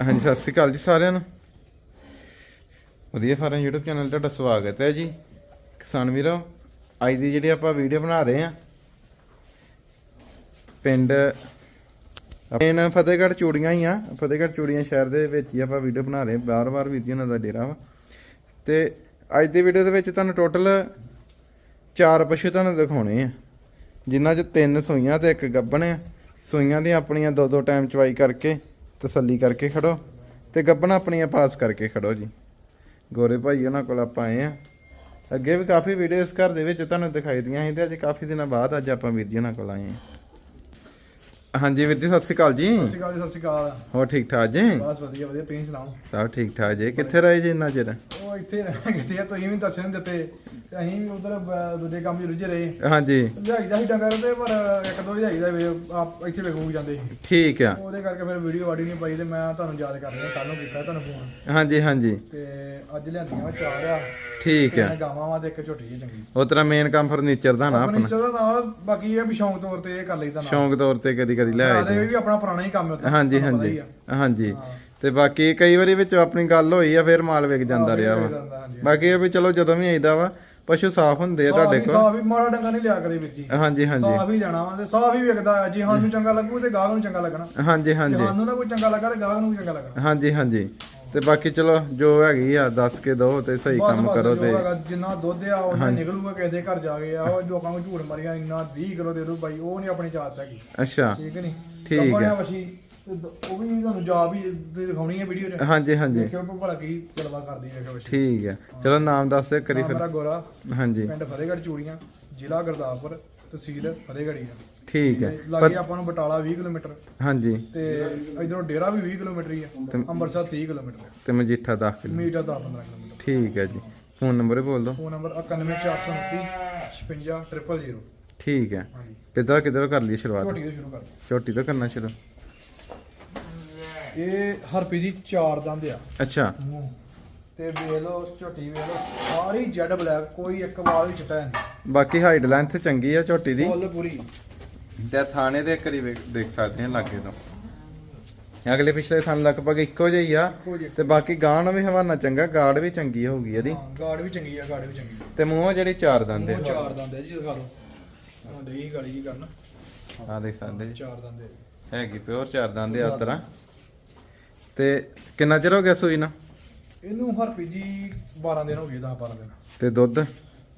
ਹਾਂਜੀ, ਸਤਿ ਸ੍ਰੀ ਅਕਾਲ ਜੀ ਸਾਰਿਆਂ ਨੂੰ। ਵਧੀਆ ਫਾਰਮ YouTube ਚੈਨਲ ਤੁਹਾਡਾ ਸਵਾਗਤ ਹੈ ਜੀ। ਕਿਸਾਨ ਵੀਰੋ, ਅੱਜ ਦੀ ਜਿਹੜੀ ਆਪਾਂ ਵੀਡੀਓ ਬਣਾ ਰਹੇ ਆ ਪਿੰਡ ਮੇਨ ਫਤਿਹਗੜ੍ਹ ਚੂੜੀਆਂ ਹੀ ਆ। ਫਤਿਹਗੜ੍ਹ ਚੂੜੀਆਂ ਸ਼ਹਿਰ ਦੇ ਵਿੱਚ ਹੀ ਆਪਾਂ ਵੀਡੀਓ ਬਣਾ ਰਹੇ ਬਾਰ-ਬਾਰ ਵੀਰ ਜੀ ਉਹਨਾਂ ਦਾ ਡੇਰਾ ਵਾ। ਤੇ ਅੱਜ ਦੀ ਵੀਡੀਓ ਦੇ ਵਿੱਚ ਤੁਹਾਨੂੰ ਟੋਟਲ ਚਾਰ ਪਸ਼ੂ ਤੁਹਾਨੂੰ ਦਿਖਾਉਣੇ ਆ। ਜਿਨ੍ਹਾਂ 'ਚ ਤਿੰਨ ਸੂਈਆਂ ਤੇ ਇੱਕ ਗੱਭਣ ਆ। ਸੂਈਆਂ ਦੀਆਂ ਆਪਣੀਆਂ ਦੋ ਦੋ ਟਾਈਮ ਚਵਾਈ ਕਰਕੇ ਤਸੱਲੀ ਕਰਕੇ ਖੜੋ ਤੇ ਗੱਬਣ ਆਪਣੀਆਂ ਪਾਸ ਕਰਕੇ ਖੜੋ ਜੀ। ਗੋਰੇ ਭਾਈ ਉਹਨਾਂ ਕੋਲ ਆਪਾਂ ਆਏ ਆ ਅੱਗੇ ਵੀ ਕਾਫੀ ਵੀਡੀਓ ਇਸ ਘਰ ਦੇ ਵਿੱਚ ਤੁਹਾਨੂੰ ਦਿਖਾਈ ਦੀਆਂ ਸੀ ਤੇ ਅੱਜ ਕਾਫੀ ਦਿਨਾਂ ਬਾਅਦ ਅੱਜ ਆਪਾਂ ਵੀਰ ਜੀ ਉਹਨਾਂ ਕੋਲ ਆਏ ਆ ਹਾਂਜੀ ਵੀਰ ਜੀ ਸਤਿ ਸ਼੍ਰੀ ਅਕਾਲ ਜੀ। ਸਤਿ ਸ਼੍ਰੀ ਅਕਾਲ ਜੀ ਸਤਿ ਸ਼੍ਰੀ ਅਕਾਲ। ਹੋਰ ਠੀਕ ਠਾਕ ਜੀ? ਬਸ ਵਧੀਆ ਵਧੀਆ ਤੁਸੀਂ ਸੁਣਾਓ? ਸਭ ਠੀਕ ਠਾਕ ਜੀ। ਕਿੱਥੇ ਰਹੇ ਜੀ ਇੰਨਾ ਚਿਰ? ਉਹ ਇੱਥੇ ਰਹਿ ਕਿਤੇ ਆ ਤੁਸੀਂ ਵੀ ਦਰਸ਼ਨ ਦਿੱਤੇ। ਅਸੀਂ ਵੀ ਉਧਰ ਦੂਜੇ ਕੰਮ 'ਚ ਰੁੱਝੇ ਰਹੇ। ਹਾਂਜੀ। ਲਿਆਈਦਾ ਸੀ ਡੰਗਰ ਤੇ ਪਰ ਇੱਕ ਦੋ ਲਿਆਈਦਾ ਵੀ ਆਪ ਇੱਥੇ ਵੇਖੂ ਜਾਂਦੇ। ਠੀਕ ਆ। ਉਹਦੇ ਕਰਕੇ ਫਿਰ ਵੀਡੀਓ ਆਡੀ ਨਹੀਂ ਪਾਈ ਤੇ ਮੈਂ ਤੁਹਾਨੂੰ ਯਾਦ ਕਰ ਰਿਹਾ ਕੱਲ ਨੂੰ ਕੀਤਾ ਤੁਹਾਨੂੰ ਫੋਨ ਹਾਂਜੀ ਹਾਂਜੀ। ਤੇ ਅੱਜ ਲਿਆਂਦੀਆਂ ਚਾਰ ਆ। ਠੀਕ ਤਿੰਨ ਗਾਵਾਂ ਵਾ ਤੇ ਇੱਕ ਝੋਟੀ ਜੀ ਚੰਗੀ। ਉਹ ਤਰ੍ਹਾਂ ਮੇਨ ਕੰਮ ਫਰਨੀਚਰ ਦਾ ਨਾ ਆਪਣੀ ਆਪਣਾ। ਚਲੋ ਨਾਲ ਬਾਕੀ ਇਹ ਵੀ ਸ਼ੌਂਕ ਤੌਰ ਤੇ ਇਹ ਕਰ ਲਈਦਾ ਨਾਲ। ਸ਼ੌਂਕ ਤੌਰ ਤੇ ਕਦੀ ਕਦੀ ਲੈ ਆਏ ਆਦੇ ਵੀ ਆਪਣਾ ਪੁਰਾਣਾ ਹੀ ਕੰਮ ਹੈ ਹਾਂਜੀ ਤੁਹਾਨੂੰ ਪਤਾ ਹਾਂਜੀ ਹੀ ਆ। ਹਾਂਜੀ। ਤੇ ਬਾਕੀ ਕਈ ਵਾਰੀ ਵਿੱਚ ਆਪਣੀ ਗੱਲ ਹੋਈ ਆ ਫਿਰ ਮਾਲ ਵਿਕ ਜਾਂਦਾ ਰਿਹਾ ਵਾ। ਹਾਂਜੀ। ਬਾਕੀ ਇਹ ਵੀ ਚਲੋ ਜਦੋਂ ਵੀ ਆਈਦਾ ਵਾ ਪਸ਼ੂ ਸਾਫ਼ ਹੁੰਦੇ ਆ ਤੁਹਾਡੇ ਹੀ ਕੋਲ। ਸਾਫ਼ ਹੀ ਮਾੜਾ ਡੰਗਾ ਨਹੀਂ ਲਿਆ ਕਦੇ ਵਿੱਚ ਜੀ ਹਾਂਜੀ ਹਾਂਜੀ। ਸਾਫ਼ ਹੀ ਲੈਣਾ ਵਾ ਤੇ ਸਾਫ਼ ਹੀ ਵਿਕਦਾ ਹੈ ਜੇ ਸਾਨੂੰ ਚੰਗਾ ਲੱਗੂ ਤੇ ਗਾਹਕ ਨੂੰ ਚੰਗਾ ਲੱਗਣਾ। ਹਾਂਜੀ ਜੇ ਹਾਂਜੀ ਸਾਨੂੰ ਨਾ ਕੋਈ ਚੰਗਾ ਲੱਗਾ ਤੇ ਗਾਹਕ ਨੂੰ ਵੀ ਚੰਗਾ ਲੱਗਣਾ। ਹਾਂਜੀ ਹਾਂਜੀ। ਤੇ ਬਾਕੀ ਚਲੋ ਜੋ ਹੈਗੀ ਆ ਦੱਸ ਕੇ ਦੋ ਤੇ ਸਹੀ ਬਸ ਕੰਮ ਬਸ ਕਰੋ ਜੋ ਤੇ ਹੈਗਾ, ਜਿੰਨਾ ਦੁੱਧ ਆ ਉਹਨਾਂ ਨਿਕਲੂਗਾ ਕਿਸੇ ਦੇ ਘਰ ਜਾ ਕੇ ਆ ਉਹ ਲੋਕਾਂ ਨੂੰ ਝੂਠ ਮਾਰੀਆਂ ਇੰਨਾ 20 ਕਿਲੋ ਦੇ ਦੋ ਬਾਈ ਉਹ ਨਹੀਂ ਆਪਣੀ ਚਾਹਤ ਹੈਗੀ। ਅੱਛਾ। ਠੀਕ ਨਹੀਂ ਠੀਕ ਹੈ। ਬਣਿਆ ਵਸ਼ੀ ਤੇ ਦ- ਉਹ ਵੀ ਤੁਹਾਨੂੰ ਜਾ ਵੀ ਵੀ ਦਿਖਾਉਣੀ ਹੈ ਵੀਡੀਓ 'ਚ। ਹਾਂਜੀ ਹਾਂਜੀ। ਦੇਖਿਓ ਵੀ ਭਲਾ ਕੀ ਜਲਵਾ ਕਰਦੀ ਹੈ ਵਸ਼ੀ ਠੀਕ ਹੈ। ਚਲੋ ਨਾਮ ਦੱਸ ਦਿਓ ਕਰੀ ਫਿਰ। ਮੇਰਾ ਗੋਰਾ ਹਾਂਜੀ। ਪਿੰਡ ਫਤਿਹਗੜ੍ਹ ਚੂੜੀਆਂ ਜ਼ਿਲ੍ਹਾ ਗੁਰਦਾਸਪੁਰ। ਤਹਿਸੀਲ ਫਤਿਹਗੜ੍ਹ ਆ। ਠੀਕ ਹੈ। ਲਾਗੇ ਆਪਾਂ ਨੂੰ ਬਟਾਲਾ 20 ਕਿਲੋਮੀਟਰ। ਹਾਂਜੀ। ਤੇ ਇਧਰੋਂ ਡੇਰਾ ਵੀ 20 ਕਿਲੋਮੀਟਰ ਹੀ ਆ। ਅੰਮ੍ਰਿਤਸਰ 30 ਕਿਲੋਮੀਟਰ ਤੇ ਮਜੀਠਾ 10 ਕਿਲੋ ਮੀਟਰ ਦਾ 15 ਕਿਲੋਮੀਟਰ। ਠੀਕ ਹੈ ਜੀ। ਫੋਨ ਨੰਬਰ ਬੋਲ ਦਿਓ। ਫੋਨ ਨੰਬਰ 91429 56000 ਠੀਕ ਹੈ। ਹਾਂਜੀ। ਕਿੱਦਾਂ ਕਿੱਧਰੋਂ ਕਰ ਲਈ ਸ਼ੁਰੂਆਤ? ਝੋਟੀ ਤੋਂ ਸ਼ੁਰੂ ਕਰ ਛੋਟੀ ਤੋਂ ਕਰਨਾ ਸ਼ੁਰੂ। ਇਹ ਹਰਪੀ ਦੀ ਚਾਰ ਦੰਦ ਆ। ਅੱਛਾ। ਤੇ ਵੇਖ ਲਓ ਝੋਟੀ ਵੇਖ ਲਓ ਸਾਰੀ ਜੈਡ ਬਲੈਕ ਕੋਈ ਇੱਕ ਵਾਲ ਵੀ ਚਿੱਟਾ ਨਹੀਂ। ਬਾਕੀ ਹਾਈਟ ਲੈਂਥ ਚੰਗੀ ਆ ਝੋਟੀ ਦੀ। ਫੁੱਲ ਪੂਰੀ। ਤੇ ਥਾਣੇ ਦੇ ਕਰੀ ਦੇਖ ਸਕਦੇ ਹਾਂ ਲਾਗੇ ਤੋਂ। ਅਗਲੇ ਪਿਛਲੇ ਥਾਂ ਲਗਭਗ ਇੱਕੋ ਜਿਹੀ ਆ। ਇੱਕੋ ਜਿਹੀ। ਤੇ ਬਾਕੀ ਗਾਣ ਵੀ ਹਵਾਨਾ ਚੰਗਾ ਗਾਰਡ ਵੀ ਚੰਗੀ ਹੋਊਗੀ ਇਹਦੀ। ਹਾਂ, ਗਾੜ ਵੀ ਚੰਗੀ ਆ ਗਾੜ ਵੀ ਚੰਗੀ ਤੇ ਮੂੰਹ ਜਿਹੜੀ ਚਾਰ ਦੰਦ ਉਹ ਚਾਰ ਦੰਦ ਆ ਜੀ ਦਿਖਾ ਦਿਓ। ਹਾਂ ਦੇਹੀ ਗਾੜੀ ਕੀ ਕਰਨ। ਆ ਦੇਖ ਸਕਦੇ ਜੀ। ਚਾਰ ਦੰਦ ਆ। ਹੈਗੀ ਪਿਓਰ ਚਾਰ ਦੰਦ ਆ ਉਤਰਾ ਤੇ ਕਿੰਨਾ ਚਿਰ ਹੋ ਗਿਆ ਸੂਈ ਨਾ? ਇਹਨੂੰ ਹਰਪੀ ਜੀ 12 ਦਿਨ ਹੋ ਗਏ 10 12 ਦਿਨ। ਤੇ ਦੁੱਧ?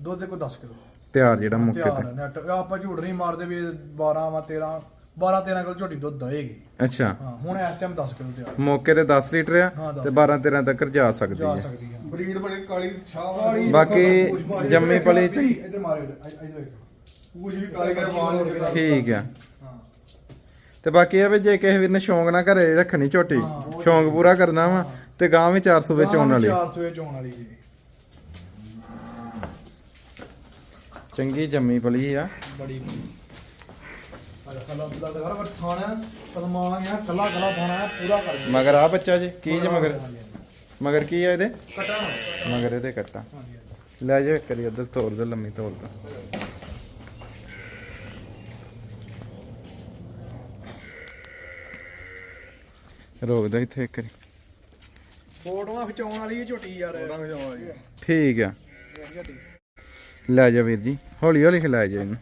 ਦੁੱਧ ਕੋਈ 10 ਕਿਲੋ। ਤਿਆਰ ਜਿਹੜਾ ਮੁੱਕੇ ਤੇ ਨੈਟ ਆਪਾਂ ਝੂਠ ਨਹੀਂ ਮਾਰਦੇ ਵੀ 12 ਵਾ 13 12 13 ਕਿਲੋ ਝੋਟੀ ਦੁੱਧ ਦਏਗੀ। ਅੱਛਾ। ਹਾਂ ਹੁਣ ਇਸ ਟਾਈਮ 10 ਕਿਲੋ ਤਿਆਰ। ਮੌਕੇ ਤੇ 10 ਲੀਟਰ ਆ ਹਾਂ, ਦਸ ਤੇ 12 13 ਤੱਕ ਜਾ ਸਕਦੀ ਜਾ ਹੈ ਸਕਦੀ ਹੈ ਬਰੀਡ ਬੜੀ ਕਾਲੀ ਛਾਹ ਕਾਲੀ ਬਾਕੀ ਜੰਮੀ ਪਲੀ ਵੇਖੋ, ਇੱਧਰ ਮਾਰਿਓ ਇੱਧਰ ਇੱਧਰ ਵੇਖੋ। ਪੂਛ ਵੀ ਕਾਲੀ ਕਰੇ ਵਾਲ ਉੱਡਦੇ ਠੀਕ ਆ। ਹਾਂ। ਤੇ ਬਾਕੀ ਇਹ ਵੀ ਜੇ ਕਿਸੇ ਵੀਰ ਨੇ ਸ਼ੌਂਕ ਨਾ ਘਰੇ ਰੱਖਣੀ ਝੋਟੀ। ਸ਼ੌਂਕ ਪੂਰਾ ਕਰਨਾ ਵਾ ਤੇ ਗਾਂ ਵੀ 400 ਵਿੱਚ ਆਉਣ ਵਾਲੀ। 400 ਵਿੱਚ ਆਉਣ ਵਾਲੀ ਜੀ। ਚੰਗੀ ਜੰਮੀ ਪਲੀ ਆ। ਬੜੀ ਕਰ ਮਗਰ ਆ ਬੱਚਾ ਜੀ ਕੀ ਜੀ ਮਗਰ ਮਗਰ? ਕੀ ਆ ਇਹਦੇ? ਕਟਾ ਮਗਰ ਇਹਦੇ ਕੱਟਾ। ਲੈ ਜਾ ਕਰੀ ਉਧਰ ਤੋੜ ਦੇ ਲੰਮੀ ਤੋੜ ਦਾ ਰੋਕ ਦਾ ਇੱਥੇ ਇੱਕ ਵਾਰੀ। ਫੋਟੋਆਂ ਖਿਚਾਉਣ ਵਾਲੀ ਇਹ ਝੋਟੀ ਯਾਰ। ਠੀਕ ਆ। ਲੈ ਜਾ ਵੀਰ ਜੀ ਹੌਲੀ ਹੌਲੀ ਖਿਲਾ ਜਾ ਇਹਨੂੰ।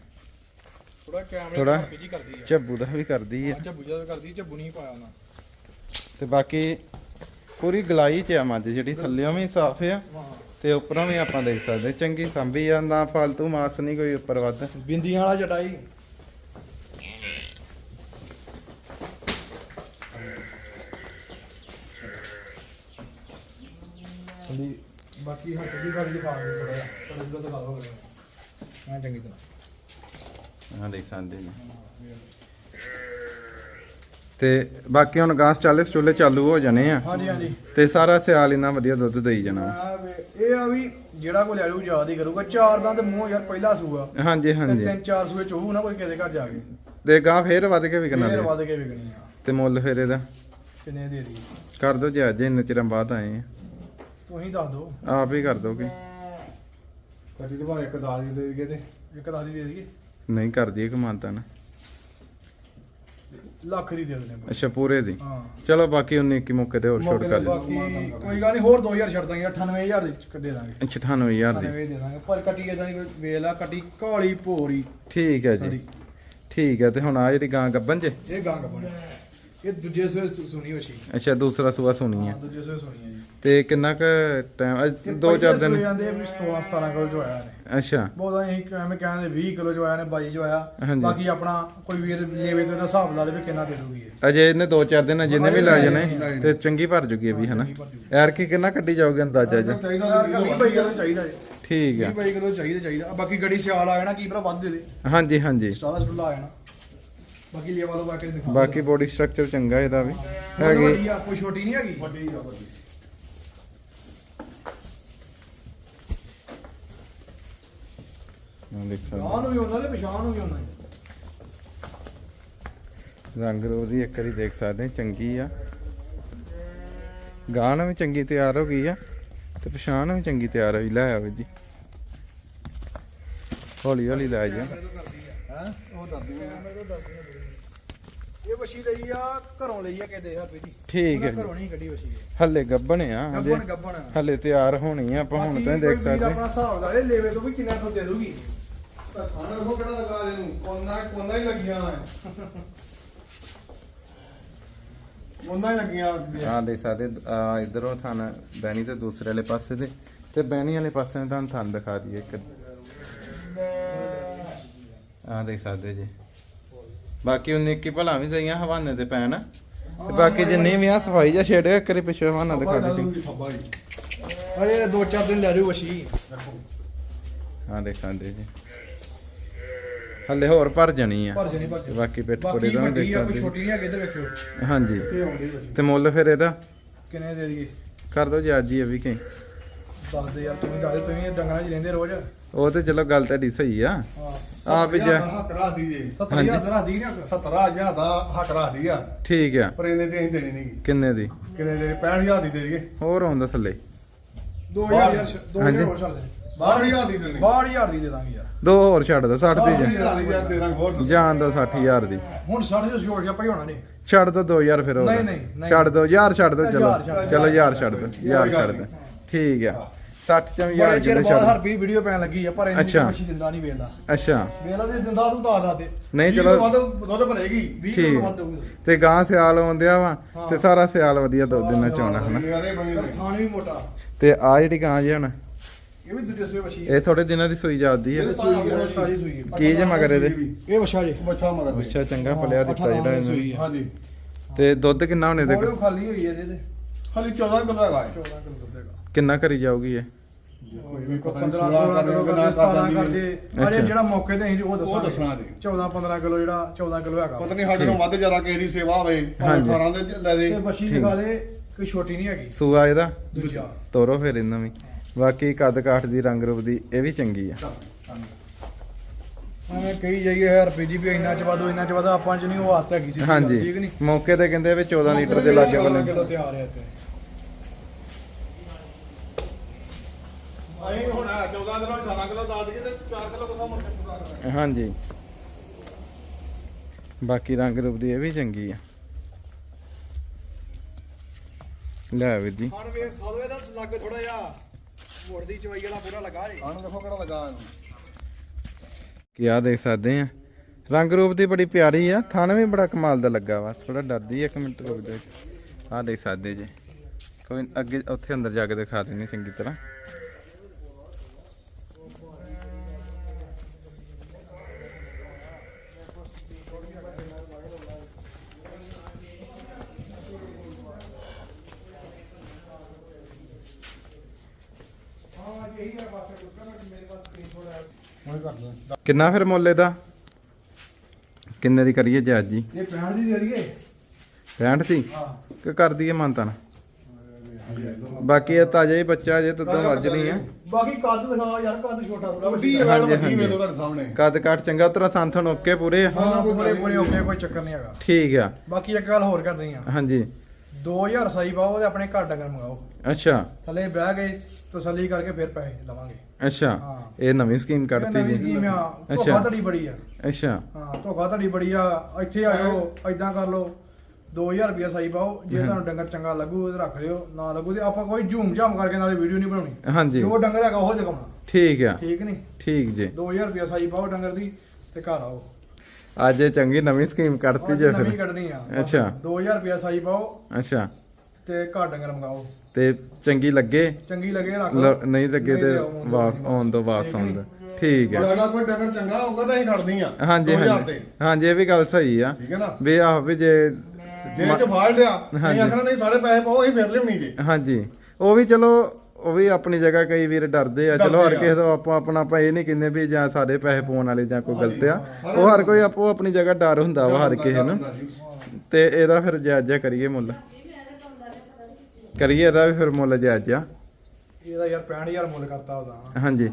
ਥੋੜਾ ਕੈਮਰੇ ਕਰਦੀ ਆ। ਝੱਬੂ ਦਾ ਵੀ ਕਰਦੀ ਆ। ਝੱਬੂ ਜ਼ਿਆਦਾ ਕਰਦੀ ਝੱਬੂ ਨਹੀਂ ਪਾਇਆ ਉਹਨਾਂ। ਤੇ ਬਾਕੀ ਪੂਰੀ ਗਲਾਈ ਚ ਆ ਮੱਝ ਜਿਹੜੀ ਥੱਲਿਓਂ ਵੀ ਸਾਫ਼ ਆ ਤੇ ਉੱਪਰੋਂ ਵੀ ਆਪਾਂ ਦੇਖ ਸਕਦੇ ਚੰਗੀ ਸੰਭੀ ਆ ਨਾ ਫਾਲਤੂ ਮਾਸ ਨਹੀਂ ਕੋਈ ਉੱਪਰ ਵੱਧ। ਬਿੰਦੀਆਂ ਵਾਲਾ ਜਟਾਈ। ਸੰਦੀ ਬਾਕੀ ਹੱਟ ਦੀ ਗੱਲ ਦਿਖਾ ਦੇ ਥੋੜਾ ਜਿਹਾ। ਪਰ ਇੱਧਰ ਦਿਖਾ ਦੋ ਮੈਂ ਚੰਗੀ ਤਰ੍ਹਾਂ। ਹਾਂ ਦੇਖ ਸਕਦੇ ਨੇ ਤੇ ਬਾਕੀ ਹੁਣ ਗਾਂ ਚਾਲੇ ਸਟੋਲੇ ਚਾਲੂ ਹੋ ਜਾਣੇ ਆ। ਹਾਂਜੀ ਹਾਂਜੀ। ਤੇ ਸਾਰਾ ਸਿਆਲ ਇਹਨਾਂ ਵਧੀਆ ਦੁੱਧ ਦੇਈ ਜਾਣਾ। ਆ ਵੇ- ਇਹ ਆ ਵੀ ਜਿਹੜਾ ਕੋਈ ਲੈ ਲੂ ਯਾਦ ਹੀ ਕਰੂਗਾ। ਚਾਰ ਦੰਦ ਮੂੰਹ ਯਾਰ ਪਹਿਲਾ ਸੂਆ। ਹਾਂਜੀ ਤੇ ਹਾਂਜੀ। ਤਿੰਨ ਚਾਰ ਸੂਏ ਚ ਹੋਊ ਨਾ ਕੋਈ ਕਿਸੇ ਘਰ ਜਾ ਕੇ। ਤੇ ਗਾਂ ਫੇਰ ਵੱਧ ਕੇ ਵਿਕਣਾ ਫੇਰ ਦੇ ਵੱਧ ਕੇ ਵਿਕਣੀ ਆ। ਤੇ ਮੁੱਲ ਫੇਰ ਇਹਦਾ? ਕਿੰਨੇ ਦੇ ਦੀ ਕਰ ਦੋ ਜੇ ਅੱਜ ਇੰਨੇ ਚਿਰਾਂ ਬਾਅਦ ਆਏ ਆ। ਤੁਸੀਂ ਦੱਸ ਦਿਓ। ਆਪ ਹੀ ਕਰ ਦੋਗੇ। ਕੱਟੀ ਬਾਅਦ ਇੱਕ ਦਾਲ ਦੀ ਦੇ ਦਈਏ ਤੇ ਇੱਕ ਦਾਲ ਦੀ ਦੇ ਦਈਏ। ਨਹੀਂ ਕਰਦੀ ਕਮਾਨਤਾ ਨਾ। ਲੱਖ ਦੀ ਦੇ ਦਿੰਦੇ ਆ ਅੱਛਾ ਪੂਰੇ ਦੀ? ਹਾਂ। ਚਲੋ ਬਾਕੀ 19 ਕੀ ਮੌਕੇ ਤੇ ਹੋਰ ਛੋਟ ਕਰ ਬਾਕੀ ਕੋਈ ਗੱਲ ਨਹੀਂ ਹੋਰ 2000 ਛੱਡ ਦਾਂਗੇ 98000 ਦੀ ਦੇ ਦਾਂਗੇ। 98000 ਦੀ? 98 ਦੇ ਦਾਂਗੇ। ਪਰ ਕੱਟੀ ਇਦਾਂ ਦੀ ਵੇਲਾ ਕੱਟੀ ਕਾਲੀ ਭੋਰੀ ਠੀਕ ਹੈ ਜੀ। ਠੀਕ ਹੈ ਤੇ ਹੁਣ ਆ ਜਿਹੜੀ ਗਾਂ ਗੱਬਨ ਜੇ? ਇਹ ਗੰਗ ਬਣੀ ਇਹ ਦੂਜੇ ਸੋਏ ਸੁ- ਸੁਣੀ ਹੋਈ ਸੀ। ਅੱਛਾ ਦੂਸਰਾ ਸੂਆ ਸੁਣੀ ਹੈ ਹਾਂ ਦੂਜੇ ਸੋਏ ਸੁਣੀ ਹੈ ਜੀ। ਤੇ ਕਿੰਨਾ ਕ ਟਾਈਮ ਦੋ ਚਾਰ ਦਿਨ ਜਾਂਦੇ 16 17 ਕਿਲੋ ਚ ਆਇਆ ਨੇ ਅੱਛਾ। ਬਹੁਤਾ ਅਸੀਂ ਐਵੇਂ ਕਹਿੰਦੇ 20 ਕਿਲੋ ਚ ਆਇਆ ਨੇ 22 ਚ ਆਇਆ ਹਾਂਜੀ। ਬਾਕੀ ਆਪਣਾ ਕੋਈ ਵੀਰ ਲੇਵੇ ਤੇ ਉਹਦਾ ਹਿਸਾਬ ਲਾ ਲਵੇ ਕਿੰਨਾ ਦੇ ਦੂਗੀ ਇਹ। ਅਜੇ ਇਹਨੇ ਦੋ ਚਾਰ ਦਿਨ ਜਿੰਨੇ ਵੀ ਲਾ ਜਾਣੇ ਹਾਂ। ਤੇ ਚੰਗੀ ਭਰ ਜੂਗੀ ਇਹ ਵੀ ਹਨਾ। ਯਾਰ ਕੀ ਕਿੰਨਾ ਕੱਢੀ ਜਾਓਗੇ ਅੰਦਾਜ਼ਾ ਜੀ ਚਾਹੀਦਾ ਯਾਰ 20 22 ਕਿਲੋ ਚਾਹੀਦਾ ਜੀ। ਠੀਕ 20 ਹੈ 22 ਕਿਲੋ ਚਾਹੀਦਾ ਚਾਹੀਦਾ। ਬਾਕੀ ਗੜੀ ਸਿਆਲ ਆ ਜਾਣਾ ਕੀ ਭਰਾ ਵੱਧ ਦੇ ਦੇ। ਹਾਂਜੀ ਹਾਂਜੀ। ਸਟਾਲਾ ਸਟੂਲਾ ਆ ਜਾਣਾ। ਬਾਕੀ ਲੇਵਾ ਲੋ ਬਾਕੀ ਦਿਖਾ ਬਾਕੀ ਬੋਡੀ ਸਟਰਕਚਰ ਚੰਗਾ ਇਹਦਾ ਵੀ। ਹੈਗੀ। ਆ ਕੋਈ ਛੋਟੀ ਨਹੀਂ ਹੈਗੀ? ਵੱਡੀ ਆ ਵੱਡੀ। ਦੇਖ ਸਕਦੇ ਨੂੰ ਵੀ ਪਛਾਣ ਨੂੰ ਵੀ। ਰੰਗ ਰੋਜ਼ ਇੱਕ ਵਾਰੀ ਦੇਖ ਸਕਦੇ ਚੰਗੀ ਆ। ਗਾਣ ਵੀ ਚੰਗੀ ਤਿਆਰ ਹੋ ਗਈ ਆ ਤੇ ਪਛਾਣ ਵੀ ਚੰਗੀ ਤਿਆਰ ਹੋਈ। ਲੈ ਆਵੇ ਜੀ। ਹੌਲੀ ਹੌਲੀ ਲੈ ਜਾ ਹੈ? ਉਹ ਦੱਸਦੀ ਆ ਇਹ ਵਸ਼ੀ ਲਈ ਆ ਘਰੋਂ ਲਈ ਆ ਕਹਿੰਦੇ ਹਰਪੀ ਜੀ। ਠੀਕ ਹੈ ਉਹਨਾਂ ਜੀ। ਘਰੋਂ ਨਹੀਂ ਕੱਢੀ ਵਸ਼ੀ ਹੱਲੇ ਗੱਬਣ ਆ ਹਜੇ ਗੱਬਣ ਗੱਬਣ। ਹੱਲੇ ਤਿਆਰ ਹੋਣੀ ਆ ਆਪਾਂ ਹੁਣ ਤਾਂ ਦੇਖ ਸਕਦੇ। ਆਪਣਾ ਹਿਸਾਬ ਲਾ ਲੈ ਲੇਵੇ ਤੋਂ ਵੀ ਕਿੰਨਾ ਤੋਂ ਦੇ ਦੂਗੀ ਤਾਂ ਖਾਣਾ ਦੇਖੋ ਕਿਹੜਾ ਲਗਾ ਇਹਨੂੰ। ਕੋਨਾ ਕੋਨਾ ਹੀ ਲੱਗੀਆਂ ਹੈ ਕੋਨਾ ਹੀ ਲੱਗੀਆਂ ਆ ਦੇਖ ਸਕਦੇ ਆ ਇਧਰੋਂ ਥਾਨ ਬੈਣੀ ਤੇ ਦੂਸਰੇ ਵਾਲੇ ਪਾਸੇ ਤੇ ਤੇ ਬੈਣੀ ਵਾਲੇ ਪਾਸੇ ਨੂੰ ਤੁਹਾਨੂੰ ਥਾਨ ਦਿਖਾ ਦਈਏ ਇੱਕ। ਆ ਦੇਖ ਸਕਦੇ ਜੀ। ਬਾਕੀ ਉਹ ਨਿੱਕੀ ਭਲਾ ਵੀ ਸਹੀਆਂ ਹਵਾਨੇ ਤੇ ਪੈਣ। ਤੇ ਬਾਕੀ ਜਿੰਨੀ ਵੀ ਆ ਸਫ਼ਾਈ ਜਾਂ ਛੇੜਿਓ ਇੱਕ ਵਾਰੀ ਪਿੱਛੇ ਹਵਾਨਾ ਦਿਖਾ ਦਿੱਤੀ ਹੀ ਅਜੇ ਦੋ ਚਾਰ ਦਿਨ ਲੈ ਜੂ ਵਸ਼ੀ। ਆ ਦੇਖ ਸਕਦੇ ਜੀ ਹੱਲੇ ਹੋਰ ਭਰ ਜਾਣੀ ਆ। ਬਾਕੀ ਪਿੱਠ ਕੋੜੇ ਬਾਕੀ ਦਾ ਦੇਖ ਸਕਦੇ ਛੋਟੀ ਨਹੀਂ ਹੈਗੀ ਤੇ ਵੇਖਿਓ। ਹਾਂਜੀ। ਤੇ ਮੁੱਲ ਫਿਰ ਇਹਦਾ? ਕਿੰਨੇ ਦੇ ਦਈਏ? ਕਰ ਦੋ ਜੀ ਅੱਜ ਹੀ ਵੀ ਕਹੀਂ। ਦੱਸ ਦੇ ਯਾਰ ਤੁਸੀਂ ਦੱਸ ਦੇ ਤੁਸੀਂ ਡੰਗਰਾਂ 'ਚ ਰਹਿੰਦੇ ਰੋਜ਼। ਉਹ ਤੇ ਚਲੋ ਗੱਲ ਤੁਹਾਡੀ ਸਹੀ ਆ। ਆ ਵੀ ਜਾ ਹੱਕ ਰੱਖਦੀ ਜੇ। 70000 ਦਾ ਰਾਦੀ ਨਾ 17000 ਦਾ ਹੱਕ ਰੱਖਦੀ ਆ। ਠੀਕ ਆ। ਪਰ ਇਹਨੇ ਤੇ ਅਸੀਂ ਦੇਣੀ ਨਹੀਂ ਕਿੰਨੇ ਦੀ? ਕਿੰਨੇ ਦੇ? 65000 ਦੀ ਦੇ ਦਈਏ। ਹੋਰ ਆਉਂਦਾ ਥੱਲੇ। 2000 ਯਾਰ 2000 ਹਾਂਜੀ। ਹੋਰ ਛੱਡ ਦੇ। 12000 ਦੀ ਦੇਣੀ। 62000 ਦੀ ਦੇ ਦਾਂਗੇ ਯਾਰ। ਦੋ ਹੋਰ ਛੱਡ ਦੋ 60 ਦੀ ਜਾ 60000 ਦੀ ਯਾਰ ਦੇ ਦਾਂਗੇ ਹੋਰ ਦੱਸੋ। ਜਾਣ ਦੋ 60000 ਦੀ। ਹੁਣ ਸਾਡੇ ਤੋਂ ਛੋੜ ਛਾਪਾ ਹੀ ਹੋਣਾ ਨਹੀਂ ਛੱਡ ਦੋ 2000 ਫਿਰ ਹੋਰ। ਨਹੀਂ, ਨਹੀਂ। ਛੱਡ ਦੋ ਯਾਰ ਛੱਡ ਦੋ ਚਲੋ। ਚਲੋ ਯਾਰ ਛੱਡ ਦੋ। ਯਾਰ ਛੱਡ ਦੋ। ਠੀਕ ਆ। 60 ਚ ਬੜੇ ਯਾਰ ਚਿਰ ਕਿਤੇ ਬਾਅਦ ਛੱਡ ਹਰਪੀ ਵੀਡੀਓ ਪੈਣ ਲੱਗੀ ਆ ਪਰ ਇੰਨੀ ਅੱਛਾ। ਮੱਛੀ ਦਿੰਦਾ ਨਹੀਂ ਵੇਲਾ ਅੱਛਾ। ਵੇਲਾ ਤੇ ਦਿੰਦਾ ਤੂੰ ਦੱਸ ਦੱਸ ਦੇ। ਨਹੀਂ ਵੀਹ ਚਲੋ। ਤੋਂ ਵੱਧ ਦੁੱਧ ਬਣੇਗੀ 20 ਠੀਕ। ਕਿਲੋ ਵੱਧ ਦਊਗਾ ਤੇ ਗਾਂ ਸਿਆਲ ਆਉਂਦਿਆ ਵਾ। ਤੇ ਸਾਰਾ ਸਿਆਲ ਵਧੀਆ ਦੁੱਧ ਦੇਣਾ ਚਾਹਣਾ ਹਨਾ? ਨਿਆਰੇ ਬਣੀ ਪਰ ਨੇ। ਥਾਣ ਵੀ ਮੋਟਾ। ਤੇ ਆ ਜਿਹੜੀ ਗਾਂ ਜੀ ਹੁਣ? ਇਹ ਵੀ ਦੂਜੇ ਸੂਏ ਵਸ਼ੀ ਇਹ ਥੋੜੇ ਦਿਨਾਂ ਦੀ ਸੂਈ ਜਾਂਦੀ ਹੈ ਇਹ ਸੂਈ ਹੈ ਕੀ ਜੇ ਮਗਰ ਇਹਦੇ? ਇਹ ਵਸ਼ਾ ਜੀ। ਬੱਚਾ ਮਗਰ ਦੇ। ਅੱਛਾ ਚੰਗਾ ਫਲਿਆ ਦਿੱਤਾ ਜਿਹੜਾ ਇਹਨੂੰ। ਸੂਈ ਹੈ ਹਾਂਜੀ। ਤੇ ਦੁੱਧ ਕਿੰਨਾ ਹੁਣ ਇਹਦੇ ਕੋਲੇ? ਖਾਲੀ ਹੋਈ ਹੈ ਇਹਦੇ ਤੇ। ਖਾਲੀ 14 ਕਿਲੋ ਹੈਗਾ ਹੈ 14 ਕਿਲੋ ਦੁੱਧ ਹੈਗਾ। ਕਿੰਨਾ ਕਰੀ ਜਾਊਗੀ ਇਹ? ਕੋਈ ਵੀ ਪਤਾ ਨਹੀਂ 15 16 ਕਿਲੋ ਕਰਦੇ 17 ਕਰਦੇ। ਅਜੇ ਜਿਹੜਾ ਮੌਕੇ ਤੇ ਅਸੀਂ ਉਹ ਦੱਸਾਂਗੇ। ਉਹ ਦੱਸਣਾ ਜੀ। 14 15 ਕਿਲੋ ਜਿਹੜਾ 14 ਕਿਲੋ ਹੈਗਾ। ਪਤਾ ਨਹੀਂ ਸਾਡੇ ਨੂੰ ਵੱਧ ਜ਼ਿਆਦਾ ਕਿਸੇ ਦੀ ਸੇਵਾ ਹੋਵੇ ਹਾਂਜੀ। 18 ਦੇ ਲੈ ਦੇ ਤੇ ਬੱਛੀ ਦਿਖਾ ਦੇ ਕੋਈ ਛੋਟੀ ਨਹੀਂ ਹੈਗੀ। ਸੂਆ ਇਹਦਾ? ਦੂਜਾ। ਤੋਰੋ ਫਿਰ ਇਹਨਾਂ ਵੀ। ਬਾਕੀ ਕੱਦ ਕਾਠ ਦੀ ਰੰਗ ਰੂਪ ਦੀ ਇਹ ਵੀ ਚੰਗੀ ਆ। ਐਵੇਂ ਕਹੀ ਜਾਈਏ ਯਾਰ ਰੁਪਏ ਵੀ ਇੰਨਾ ਚ ਵਾਦੋ ਇੰਨਾ ਚ ਵਾਦੋ ਆਪਾਂ ਚ ਨਹੀਂ ਉਹ ਆਦਤ ਹੈਗੀ ਸੀ। ਠੀਕ ਹਾਂਜੀ ਨਹੀਂ ਮੌਕੇ ਤੇ ਕਹਿੰਦੇ ਵੀ 14 ਲੀਟਰ ਦੇ ਲਾਗੇ 14 ਬੰਨੇ। ਕਿਲੋ ਤਿਆਰ ਹੈ ਤੇ ਅਸੀਂ ਹੁਣ 14 ਕਿਲੋ 18 ਕਿਲੋ ਦੱਸ ਦਈਏ ਤੇ 4 ਕਿਲੋ ਕਿਥੋਂ ਮੁੜ ਹਾਂਜੀ। ਬਾਕੀ ਰੰਗ ਰੂਪ ਦੀ ਇਹ ਵੀ ਚੰਗੀ ਆ। ਲੈ ਵੀਰ ਜੀ। ਹੁਣ ਵੇਖ ਖਾ ਦੋ ਇਹਦਾ ਲੱਗ ਥੋੜਾ ਜਿਹਾ। ਮੋੜ ਦੀ ਚਵਾਈ ਵਾਲਾ ਪੂਰਾ ਲਗਾ ਰੇ ਆਣ ਦੇਖੋ ਕਿਹੜਾ ਲੱਗਾ ਇਹਨੂੰ। ਕੀ ਆ ਦੇਖ ਸਕਦੇ ਆ। ਰੰਗ ਰੂਪ ਦੀ ਬੜੀ ਪਿਆਰੀ ਆ। ਥਣ ਵੀ ਬੜਾ ਕਮਾਲ ਦਾ ਲੱਗਾ ਵਾ। ਥੋੜਾ ਡਰਦੀ ਆ, ਇੱਕ ਮਿੰਟ ਰੁਕ ਜਾਓ। ਆ ਦੇਖ ਸਕਦੇ ਜੀ। ਕੋਈ ਅੱਗੇ ਉੱਥੇ ਅੰਦਰ ਜਾ ਕੇ ਦਿਖਾ ਦਿੰਦੇ ਚੰਗੀ ਤਰ੍ਹਾਂ ਹਾਂ ਇਹੀ ਹੈ ਬਸ ਮੇਰੇ ਪਾਸ ਸਕਰੀਨ ਥੋੜਾ ਹੁਣ ਕਰ ਲੈ ਕਿੰਨਾ ਫਿਰ ਮੁੱਲ ਇਹਦਾ? ਕਿੰਨੇ ਦੀ ਕਰੀਏ ਜੀ ਅੱਜ ਜੀ? ਇਹ ਪੈਣ ਦੀ ਦੇ ਦਈਏ। 65 ਦੀ? ਹਾਂ। ਕਿ ਕਰ ਦਈਏ ਮੰਤਨ ਬਾਕੀ ਇਹ ਤਾਜ਼ਾ ਹੀ ਬੱਚਾ ਜੇ ਤਦੋਂ ਵੱਜ ਨਹੀਂ ਆ। ਬਾਕੀ ਕੱਦ ਦਿਖਾ ਯਾਰ ਕੱਦ ਛੋਟਾ ਥੋੜਾ ਵੱਡੀ। ਵੱਡੀ। ਵੇਲੋ ਤੁਹਾਡੇ ਸਾਹਮਣੇ। ਕੱਦ ਕਾਠ ਚੰਗਾ ਤੇਰਾ ਸੰਥਨ ਓਕੇ ਪੂਰੇ। ਆ ਹਾਂ ਪੂਰੇ ਪੂਰੇ ਓਕੇ ਕੋਈ ਚੱਕਰ ਨਹੀਂ ਹੈਗਾ। ਠੀਕ ਆ। ਬਾਕੀ ਇੱਕ ਗੱਲ ਹੋਰ ਕਰਨੀ ਆ। ਹਾਂਜੀ। 2000 ਸਾਈ ਪਾਓ ਤੇ ਆਪਣੇ ਘਰ ਡੰਗਰ ਮੰਗਾਓ। ਅੱਛਾ। ਥੱਲੇ ਬਹਿ ਕੇ ਤਸੱਲੀ ਕਰਕੇ ਫਿਰ ਪੈਸੇ ਲਵਾਂਗੇ। ਅੱਛਾ। ਹਾਂ। ਇਹ ਨਵੀਂ ਸਕੀਮ ਕੱਢਤੀ ਨਵੀਂ ਜੀ ਸਕੀਮ ਆ। ਅੱਛਾ। ਧੋਖਾ ਧੜੀ ਬੜੀ ਆ। ਅੱਛਾ। ਹਾਂ ਧੋਖਾ ਧੜੀ ਬੜੀ ਆ। ਇੱਥੇ ਆ ਜਾਓ ਐਦਾਂ ਕਰ ਲਓ। 2000 ਰੁਪਿਆ ਸਾਈ ਪਾਓ। ਜੇ ਤੁਹਾਨੂੰ ਡੰਗਰ ਚੰਗਾ ਲੱਗੂ ਤੇ ਰੱਖ ਲਿਓ। ਨਾ ਲੱਗੂ ਤੇ ਆਪਾਂ ਕੋਈ ਝੂਮ ਝਾਮ ਕਰਕੇ ਨਾਲੇ ਵੀਡੀਓ ਨਹੀਂ ਬਣਾਉਣੀ। ਹਾਂਜੀ। ਜੋ ਡੰਗਰ ਹੈਗਾ ਉਹ ਦਿਖਾਉਣਾ ਠੀਕ ਆ। ਠੀਕ ਨਹੀਂ? ਠੀਕ ਜੀ। 2000 ਰੁਪਿਆ ਸਾਈ ਪਾਓ ਡੰਗਰ ਦੀ ਤੇ ਘਰ ਆਓ। ਅੱਜ ਇਹ ਚੰਗੀ ਨਵੀਂ ਸਕੀਮ ਕੱਢਤੀ ਅੱਜ ਜੇ ਨਵੀਂ ਫਿਰ। ਕੱਢਣੀ ਆ। ਅੱਛਾ। 2000 ਰੁਪਿਆ ਸਾਈ ਪਾਓ। ਅੱਛਾ। ਤੇ ਘਰ ਡੰਗਰ ਮੰਗਾਓ। ਤੇ ਚੰਗੀ ਲੱਗੇ? ਚੰਗੀ ਲੱਗੇ ਰੱਖ ਲ- ਨਹੀਂ ਲੱਗੇ ਤੇ ਵਾਪਸ ਆਉਣ ਤੋਂ ਵਾਪਸ ਠੀਕ ਆਉਣ ਨੀ? ਦੋ ਠੀਕ ਹੈ। ਅਗਰ ਕੋਈ ਡੰਗਰ ਚੰਗਾ ਹੋਊਗਾ ਤਾਂ ਅਸੀਂ ਖੜਨੀ ਆ ਹਾਂਜੀ 2000 ਹਾਂਜੀ। ਤੇ ਹਾਂਜੀ ਇਹ ਵੀ ਗੱਲ ਸਹੀ ਆ। ਠੀਕ ਹੈ ਨਾ? ਵੀ ਆਹ ਵੀ ਜੇ ਜੇ ਚ ਲਿਆ ਹਾਂਜੀ। ਅਸੀਂ ਆਖਣਾ ਨਹੀਂ ਸਾਰੇ ਪੈਸੇ ਪਾਓ ਅਸੀਂ ਫਿਰ ਲਿਆਉਣੀ ਜੇ। ਹਾਂਜੀ। ਉਹ ਵੀ ਚਲੋ ਉਹ ਵੀ ਆਪਣੀ ਜਗ੍ਹਾ ਕਈ ਵੀਰ ਡਰਦੇ ਆ। ਚਲੋ ਹਰ। ਕਿਸੇ ਤੋਂ ਆਪੋ ਆਪਣਾ ਆਪਾਂ ਇਹ ਨਹੀਂ ਕਹਿੰਦੇ ਵੀ ਜਾਂ ਸਾਡੇ ਪੈਸੇ ਪਾਉਣ ਵਾਲੇ ਜਾਂ ਕੋਈ ਗਲਤ ਆ। ਉਹ ਹਰ ਕੋਈ ਆਪੋ ਆਪਣੀ ਜਗ੍ਹਾ ਡਰ ਹੁੰਦਾ ਵਾ ਹਰ ਕਿਸੇ ਨੂੰ। ਤੇ ਇਹਦਾ ਫਿਰ ਜਾਇਜ਼ਾ ਕਰੀਏ ਮੁੱਲ। ਕਰੀਏ ਇਹਦਾ ਵੀ ਫਿਰ ਮੁੱਲ ਜਾਇਜ਼ਾ ਇਹਦਾ ਯਾਰ 65000 ਮੁੱਲ ਕਰਤਾ ਉਹਦਾ। ਹਾਂਜੀ।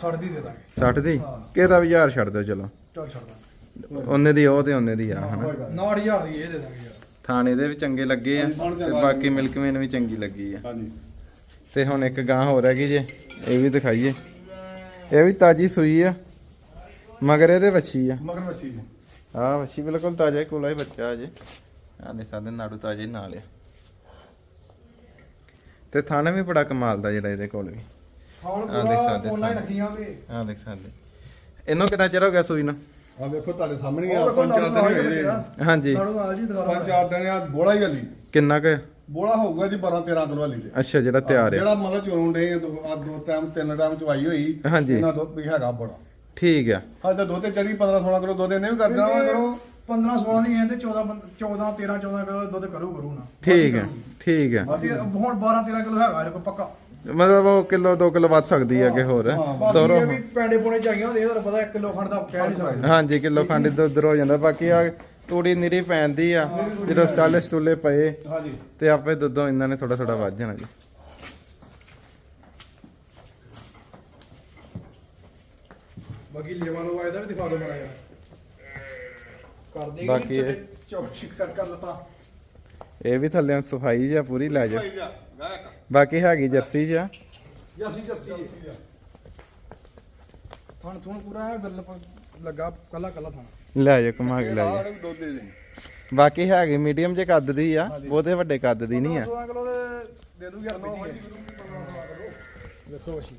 ਸੜਦੀ ਦੇ ਦਾਂਗੇ। 60 ਦੀ? ਹਾਂ। ਕਿਹਦਾ ਵੀ ਹਜ਼ਾਰ ਛੱਡ ਦਿਓ ਚਲੋ। ਚੱਲ ਛੱਡ ਦਾਂਗੇ। ਉਹਨੇ ਦੀ ਉਹ ਤੇ ਉਹਨੇ ਦੀ ਆ ਹਨਾ? 9000 ਦੀ ਇਹ ਦੇ ਦਾਂਗੇ ਯਾਰ। ਥਾਣੇ ਦੇ ਵੀ ਚੰਗੇ ਲੱਗੇ ਆ ਤੇ ਬਾਕੀ ਮਿਲਕਮੇਨ ਵੀ ਚੰਗੀ ਲੱਗੀ ਆ। ਹਾਂਜੀ। ਤੇ ਹੁਣ ਇੱਕ ਗਾਂ ਹੋਰ ਹੈਗੀ ਜੇ ਇਹ ਵੀ ਦਿਖਾਈਏ। ਇਹ ਵੀ ਤਾਜੀ ਸੂਈ ਆ ਮਗਰ ਇਹਦੇ ਵੱਛੀ ਆ। ਮਗਰ ਮੱਛੀ ਜੀ। ਆ ਵੱਛੀ ਬਿਲਕੁਲ ਤਾਜ਼ਾ ਕੋਲਾ ਹੀ ਬੱਚਾ ਅਜੇ ਆ ਦੇ ਸਾਡੇ ਨਾੜੂ ਤਾਜ਼ੇ ਨਾਲ ਆ। ਤੇ ਥਾਣੇ ਵੀ ਬੜਾ ਕਮਾਲ ਦਾ ਜਿਹੜਾ ਇਹਦੇ ਕੋਲ ਵੀ। ਆਹ ਦੇਖ ਪੂਰਾ ਸਕਦੇ ਕੋਨਾ ਹੀ ਹਾਂ। ਰੱਖੀਆਂ ਵੀ ਆ ਦੇਖ ਸਕਦੇ। ਇਹਨੂੰ ਕਿੰਨਾ ਚਿਰ ਹੋ ਗਿਆ ਸੂਈ ਨੂੰ? ਆ ਵੇਖੋ ਤੁਹਾਡੇ ਸਾਹਮਣੇ ਹੀ ਆ ਪੰਜ ਚਾਰ ਦਿਨ ਨਾਲ ਹੋਏ ਨੇ। ਹਾਂਜੀ। ਨਾੜੂ ਨਾਲ ਜੀ ਦੁਕਾਨ ਪੰਜ ਚਾਰ ਦਿਨ ਆ ਬੋਲਾ ਹੀ ਹਲੀ ਕਿੰਨਾ ਕੁ? ਬੋਲਾ ਹੋਊਗਾ ਜੀ 12 13 ਕਿਲੋ ਹਲੀ ਦੇ ਅੱਛਾ ਜਿਹੜਾ ਤਿਆਰ ਆ ਜਿਹੜਾ ਮਤਲਬ ਚੋਣ ਦੇ ਦੋ ਆ ਦੋ ਟਾਈਮ ਤਿੰਨ ਟਾਈਮ ਚਵਾਈ ਹੋਈ ਹਾਂਜੀ। ਇਹਨਾਂ ਦੁੱਧ ਵੀ ਹੈਗਾ ਬੜਾ। ਠੀਕ ਆ। ਹਾਂ ਤਾਂ ਤੇ ਚੜੀ 15 16 ਕਿਲੋ ਦੁੱਧ ਇਹਨੇ ਵੀ ਕਰ ਦੇਣਾ ਵਾ ਕਰੋ 15 16 ਦੀ ਕਹਿੰਦੇ 14 14 13 14 ਕਿਲੋ ਦੁੱਧ ਕਰੂ ਕਰੂ ਨਾ ਠੀਕ ਆ ਠੀਕ ਆ ਤੇ ਹੁਣ 12 13 ਕਿਲੋ ਹੈਗਾ ਇਹਦੇ ਕੋਲ ਪੱਕਾ। ਮਤਲਬ ਉਹ ਕਿਲੋ 2 ਕਿਲੋ ਵੱਧ ਸਕਦੀ ਆ ਕਿ ਹੋਰ। ਬਾਕੀ ਤੋਰੋ। ਇਹ ਵੀ ਪੈਂਡੇ ਪੁਣੇ ਚਾਹੀਆਂ ਹੁੰਦੇ ਤੁਹਾਨੂੰ ਪਤਾ 1 ਕਿਲੋ ਖੰਡ ਦਾ ਕਹਿ ਨਹੀਂ ਸਕਦੇ। ਹਾਂਜੀ ਕਿਲੋ ਖੰਡ ਇੱਧਰ ਉੱਧਰ ਹੋ ਜਾਂਦਾ। ਬਾਕੀ ਆ ਤੂੜੀ ਨਿਰੀ ਪੈਂਦੀ ਆ ਜਦੋਂ ਸਟਾਲੇ ਸਟੂਲੇ ਪਏ ਹਾਂਜੀ। ਤੇ ਆਪੇ ਦੁੱਧੋਂ ਇਹਨਾਂ ਨੇ ਥੋੜਾ ਥੋੜਾ ਵੱਧ ਜਾਣਾ ਜੀ। ਬਾਕੀ ਲੇਵਾ ਲੋ ਇਹਦਾ ਵੀ ਦਿਖਾ ਦਿਓ ਮੜਾ ਯਾਰ ਕਰ ਦੇਗੀ ਬਾਕੀ ਇਹ- ਚੌਕ ਚਿਕ ਕਰ ਕਰ ਲਤਾ। ਇਹ ਵੀ ਥੱਲੇ ਸਫ਼ਾਈ ਜਾਂ ਪੂਰੀ ਲੈ ਜਾ। ਭਾਈ ਜਾ ਗਾਇਕ ਬਾਕੀ ਹੈਗੀ ਜਰਸੀ ਜਾਂ ਜਰਸੀ ਜਰਸੀ ਜੀ। ਥਣ ਥਣ ਪੂਰਾ ਐਂ ਗੱਲ ਪ- ਲੱਗਾ ਕੱਲਾ ਕੱਲਾ ਥਣ। ਲੈ ਜਾ ਕਮਾ ਕੇ ਲੈ ਜਾ। ਦੇ ਦੇ ਬਾਕੀ ਹੈਗੀ ਮੀਡੀਅਮ ਜੇ ਕੱਦ ਦੀ ਆ ਬਹੁਤੇ ਵੱਡੇ ਕੱਦ ਦੀ ਨਹੀਂ ਆ। 16 ਕਿਲੋ ਦੇ ਦੇ ਦੂਗੀ ਯਾਰ ਵੇਖੋ ਵਸ਼ੀ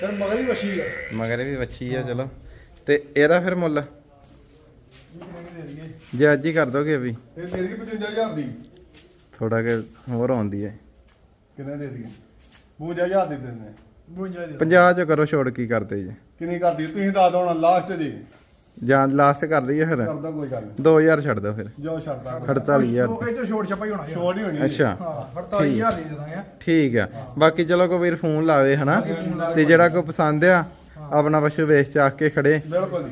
ਫਿਰ ਮਗਰ ਵਸ਼ੀ ਹੈ ਮਗਰ ਵੀ ਵੱਛੀ ਆ ਚਲੋ। ਤੇ ਇਹਦਾ ਫਿਰ ਮੁੱਲ? ਜੇ ਅੱਜ ਹੀ ਕਰ ਦੋਗੇ ਵੀ। ਇਹ ਦੇ ਦੀ 55000 ਦੀ। ਥੋੜਾ ਕਿ ਹੋਰ ਆਉਂਦੀ ਹੈ ਕਿੰਨੇ ਦੇ ਦੀ 55000 ਦੇ ਦਿੰਦੇ। 52 ਦੇ 50 ਚ ਕਰੋ ਛੋੜ ਕੀ ਕਰਦੇ ਜੀ। ਕਿੰਨੀ ਕਰਦੀ? ਤੁਸੀਂ ਦੱਸ ਦੋ ਹੁਣ ਲਾਸਟ ਦੀ ਜਾਂ ਲਾਸਟ ਕਰ ਦਈਏ ਫਿਰ? ਕਰਦਾ ਕੋਈ ਗੱਲ ਨਹੀਂ। 2000 ਛੱਡ ਦਿਓ ਫਿਰ। ਜੋ ਛੱਡਦਾ 48000 ਇਹ ਤੋਂ ਛੋਟ ਛਪਾ ਹੀ ਹੋਣਾ। ਛੋੜ ਹੀ ਹੋਣੀ ਅੱਛਾ। ਹਾਂ 48000 ਦੇ ਦਾਂਗੇ ਠੀਕ ਆ ਬਾਕੀ ਚਲੋ ਕੋਈ ਵੀਰ ਫੋਨ ਲਾਵੇ ਹਨਾ? ਤੇ ਜਿਹੜਾ ਕੋਈ ਪਸੰਦ ਆ ਆਪਣਾ ਪਸ਼ੂ ਵੇਚ ਚਾਕ ਕੇ ਖੜੇ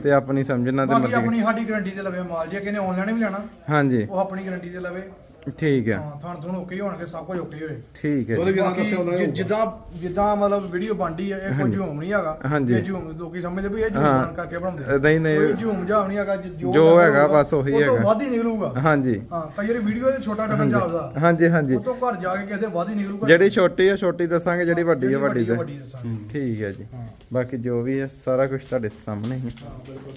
ਤੇ ਆਪਣੀ ਸਮਝਣਾ ਤੇ ਮਰਜ਼ੀ ਆਪਣੀ ਸਾਡੀ ਗਾਰੰਟੀ ਤੇ ਲਵੇ ਮਾਲ ਜੇ ਕਿਨੇ ਆਨਲਾਈਨ ਵੀ ਲੈਣਾ ਹਾਂਜੀ। ਉਹ ਆਪਣੀ ਗਾਰੰਟੀ ਤੇ ਲਵੇ। ਠੀਕ ਆ ਹਾਂ ਥਣ ਥਣ ਓਕੇ ਹੀ ਹੋਣਗੇ ਸਭ ਕੁਝ ਓਕੇ ਹੋਏ। ਠੀਕ ਹੈ। ਉਹਦੇ ਵੀ ਨਾਲ ਬਾਕੀ ਦੱਸਿਆ ਉਹਨਾਂ ਜਿ- ਨੇ ਜਿੱਦਾਂ ਜਿੱਦਾਂ ਮਤਲਬ ਵੀਡੀਓ ਬਣਦੀ ਹੈ ਇਹ ਕੋਈ ਝੂਮ ਨਹੀਂ ਹੈਗਾ। ਹਾਂਜੀ। ਇਹ ਝੂਮ ਲੋਕੀ ਸਮਝਦੇ ਵੀ ਇਹ ਝੂਮ ਹਾਂ। ਬਣ ਕਰਕੇ ਬਣਾਉਂਦੇ ਨਹੀਂ, ਨਹੀਂ। ਕੋਈ ਝੂਮ ਝਾਮ ਨਹੀਂ ਹੈਗਾ ਜ- ਜੋ ਹੈਗਾ ਬਸ ਉਹੀ ਉਹ ਤੋਂ ਹੈਗਾ। ਵੱਧ ਹੀ ਨਿਕਲੂਗਾ। ਹਾਂਜੀ। ਹਾਂ ਕਈ ਵਾਰੀ ਵੀਡੀਓ ਦੇ ਛੋਟਾ ਟਕਨ ਜਾਪਦਾ ਹਾਂਜੀ ਹਾਂਜੀ। ਉਹ ਤੋਂ ਘਰ ਜਾ ਕੇ ਕਿਸੇ ਵੱਧ ਹੀ ਨਿਕਲੂਗਾ। ਜਿਹੜੀ ਛੋਟੀ ਆ ਛੋਟੀ ਦੱਸਾਂਗੇ ਜਿਹੜੀ ਵੱਡੀ ਆ ਵੱਡੀ ਦੱਸਾਂਗੇ। ਠੀਕ ਹੈ ਜੀ। ਹਾਂ। ਬਾਕੀ ਜੋ ਵੀ ਹੈ ਸਾਰਾ ਕੁਝ ਤੁਹਾਡੇ ਸਾਹਮਣੇ ਹੀ ਹੈ। ਹਾਂ ਬਿਲਕੁਲ।